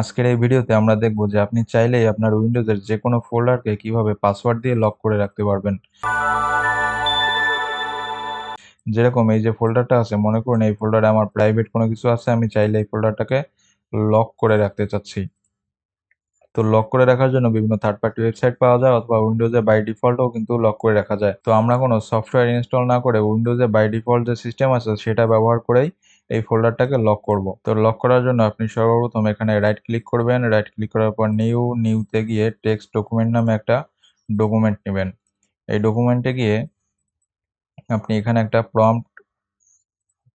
আজকের এই ভিডিওতে আমরা দেখব যে আপনি চাইলেই আপনার উইন্ডোজের যে কোনো ফোল্ডারকে কীভাবে পাসওয়ার্ড দিয়ে লক করে রাখতে পারবেন। যেরকম এই যে ফোল্ডারটা আছে, মনে করুন এই ফোল্ডারে আমার প্রাইভেট কোনো কিছু আছে, আমি চাইলে এই ফোল্ডারটাকে লক করে রাখতে চাচ্ছি। তো লক করে রাখার জন্য বিভিন্ন থার্ড পার্টি ওয়েবসাইট পাওয়া যায় অথবা উইন্ডোজে বাই ডিফল্টও কিন্তু লক করে রাখা যায়। তো আমরা কোনো সফটওয়্যার ইনস্টল না করে উইন্ডোজে বাই ডিফল্ট যে সিস্টেম আছে সেটা ব্যবহার করেই এই ফোল্ডারটাকে লক করব। তো লক করার জন্য আপনি সর্বপ্রথম এখানে রাইট ক্লিক করবেন। রাইট ক্লিক করার পর নিউ নিউতে গিয়ে টেক্সট ডকুমেন্ট নামে একটা ডকুমেন্ট নেবেন। এই ডকুমেন্টে গিয়ে আপনি এখানে একটা প্রম্পট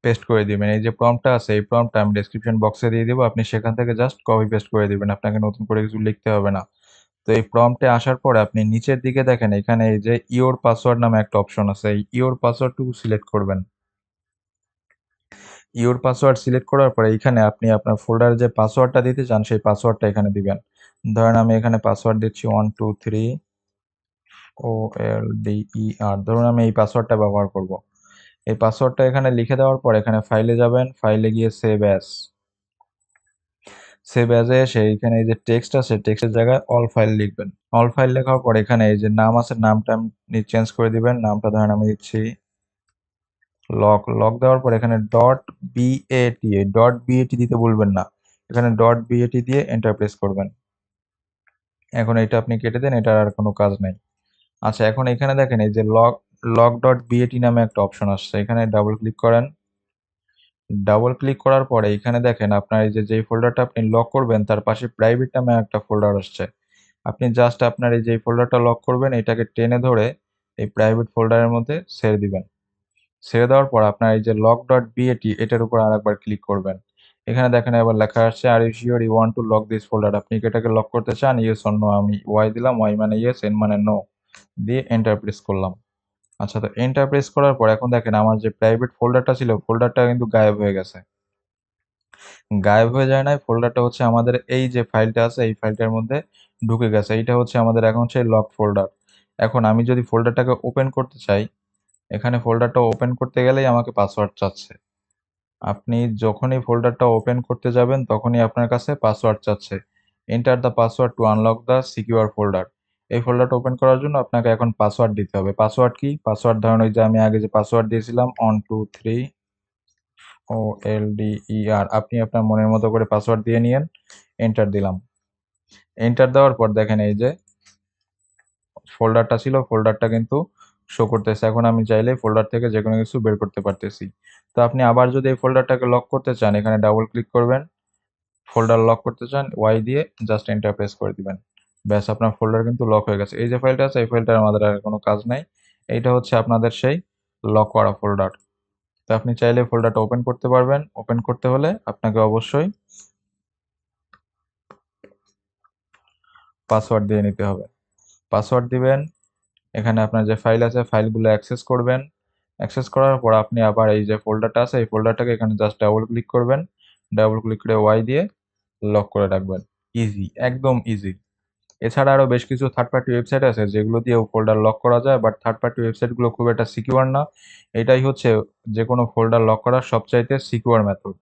পেস্ট করে দিবেন। এই যে প্রম্পটটা আছে, এই প্রম্পটটা আমি ডেসক্রিপশন বক্সে দিয়ে দেবো। আপনি সেখান থেকে জাস্ট কপি পেস্ট করে দিবেন। আপনাকে নতুন করে কিছু লিখতে হবে না। তো এই প্রম্পটে আসার পরে আপনি নিচের দিকে দেখেন, এখানে এই যে ইওর পাসওয়ার্ড নামে একটা অপশন আছে। এই ইওর পাসওয়ার্ডটুকু সিলেক্ট করবেন। ইওর পাসওয়ার্ড সিলেক্ট করার পরে এখানে আপনি আপনার ফোল্ডারে যে পাসওয়ার্ডটা দিতে চান, সেই পাসওয়ার্ডটা এখানে দিবেন। ধরেন আমি এখানে পাসওয়ার্ড দিচ্ছি one two three O L D E R ধরুন আমি এই পাসওয়ার্ডটা ব্যবহার করব। এই পাসওয়ার্ডটা এখানে লিখে দেওয়ার পর এখানে ফাইলে যাবেন ফাইলে গিয়ে সেভ অ্যাজ সেভ অ্যাজে এসে এখানে এই যে টেক্সট আছে টেক্সটের জায়গায় অল ফাইল লিখবেন। অল ফাইল লেখার পর এখানে এই যে নাম আছে, নামটা আপনি চেঞ্জ করে দিবেন। নামটা ধরেন আমি দিচ্ছি লক লক দেওয়ার পর এখানে ডট বিএটি ডট বিএটি দিতে বলবেন না। এখানে ডট বিএটি দিয়ে এন্টার প্রেস করবেন। এখন এটা আপনি কেটে দেন, এটার আর কোনো কাজ নাই। আচ্ছা এখন এখানে দেখেন এই যে লক লক ডট বিএটি নামে একটা অপশন আসছে। এখানে ডাবল ক্লিক করেন। ডাবল ক্লিক করার পরে এখানে দেখেন আপনার এই যে, যেই ফোল্ডারটা আপনি লক করবেন, তার পাশে প্রাইভেট নামে একটা ফোল্ডার আসছে। আপনি জাস্ট আপনার এই যে ফোল্ডারটা লক করবেন, এটাকে টেনে ধরে এই প্রাইভেট ফোল্ডারের মধ্যে ছেড়ে দিবেন। ছেড়ে দেওয়ার পর আপনার এই যে লক ডট বিএটি এটার উপর আরেকবার ক্লিক করবেন। এখানে দেখেন এবার লেখা আসছে are you sure you want to lock this folder আপনি এটাকে লক করতে চান? ইয়েস অর নো আমি ওয়াই দিলাম ওয়াই মানে ইয়েস এন মানে নো দিয়ে এন্টার প্রেস করলাম। আচ্ছা তো এন্টার প্রেস করার পর এখন দেখেন আমার যে প্রাইভেট ফোল্ডারটা ছিল ফোল্ডারটা কিন্তু গায়েব হয়ে গেছে। গায়েব হয়ে যায় নাই ফোল্ডারটা হচ্ছে আমাদের এই যে ফাইলটা আছে, এই ফাইলটার মধ্যে ঢুকে গেছে। এইটা হচ্ছে আমাদের এখন সেই লক ফোল্ডার এখন আমি যদি ফোল্ডারটাকে ওপেন করতে চাই এখানে ফোল্ডারটা ওপেন করতে গেলেই আমাকে পাসওয়ার্ড চাচ্ছে। আপনি যখনই ফোল্ডারটা ওপেন করতে যাবেন, তখনই আপনার কাছে পাসওয়ার্ড চাচ্ছে। Enter the password to unlock the secure folder এই ফোল্ডারটা ওপেন করার জন্য আপনাকে এখন পাসওয়ার্ড দিতে হবে। পাসওয়ার্ড কি? পাসওয়ার্ড ধরেন ওই যে আমি আগে যে পাসওয়ার্ড দিয়েছিলাম one two three O L D E R আপনি আপনার মনের মতো করে পাসওয়ার্ড দিয়ে নিয়েন এন্টার দিলাম। এন্টার দেওয়ার পর দেখেন এই যে ফোল্ডারটা ছিল ফোল্ডারটা কিন্তু শো করতেছে। এখন আমি চাইলে ফোল্ডার থেকে যে কোনো কিছু বের করতে পারতেছি। তো আপনি আবার যদি এই ফোল্ডারটাকে লক করতে চান, এখানে ডাবল ক্লিক করবেন। ফোল্ডার লক করতে চান ওয়াই দিয়ে জাস্ট এন্টার প্রেস করে দিবেন। ব্যাস, আপনার ফোল্ডার কিন্তু লক হয়ে গেছে। এই যে ফাইলটা আছে, এই ফাইলটার আমাদের আর কোনো কাজ নাই। এইটা হচ্ছে আপনাদের সেই লক করা ফোল্ডার তো আপনি চাইলে ফোল্ডারটা ওপেন করতে পারবেন। ওপেন করতে হলে আপনাকে অবশ্যই পাসওয়ার্ড দিয়ে নিতে হবে। পাসওয়ার্ড দিবেন এখানে আপনার যে ফাইল আছে ফাইলগুলো অ্যাক্সেস করবেন। অ্যাক্সেস করার পর আপনি আবার এই যে ফোল্ডারটা আছে, এই ফোল্ডারটাকে এখানে জাস্ট ডাবল ক্লিক করবেন। ডাবল ক্লিক করে ওয়াই দিয়ে লক করে রাখবেন। ইজি একদম ইজি এছাড়া আরও বেশ কিছু থার্ড পার্টি ওয়েবসাইট আছে, যেগুলো দিয়ে ফোল্ডার লক করা যায় বাট থার্ড পার্টি ওয়েবসাইটগুলো খুব একটা সিকিউর না। এটাই হচ্ছে যে কোনো ফোল্ডার লক করার সবচাইতে সিকিউর মেথড